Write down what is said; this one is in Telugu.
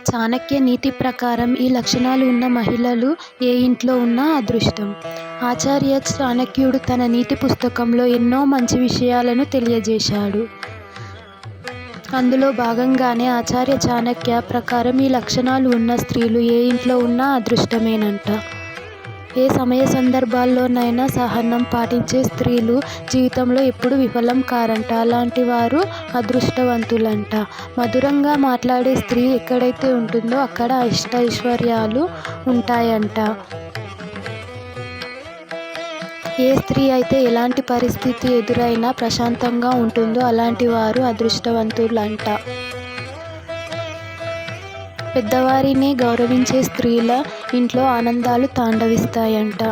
చాణక్య నీతి ప్రకారం ఈ లక్షణాలు ఉన్న మహిళలు ఏ ఇంట్లో ఉన్నా అదృష్టం. ఆచార్య చాణక్యుడు తన నీతి పుస్తకంలో ఎన్నో మంచి విషయాలను తెలియజేశాడు. అందులో భాగంగానే ఆచార్య చాణక్య ప్రకారం ఈ లక్షణాలు ఉన్న స్త్రీలు ఏ ఇంట్లో ఉన్నా అదృష్టమేనంట. ఏ సమయ సందర్భాల్లోనైనా సహనం పాటించే స్త్రీలు జీవితంలో ఎప్పుడూ విఫలం కారంట. అలాంటి వారు అదృష్టవంతులంట. మధురంగా మాట్లాడే స్త్రీ ఎక్కడైతే ఉంటుందో అక్కడ అష్టైశ్వర్యాలు ఉంటాయంట. ఏ స్త్రీ అయితే ఎలాంటి పరిస్థితి ఎదురైనా ప్రశాంతంగా ఉంటుందో అలాంటి వారు అదృష్టవంతులంట. పెద్దవారిని గౌరవించే స్త్రీల ఇంట్లో ఆనందాలు తాండవిస్తాయంట.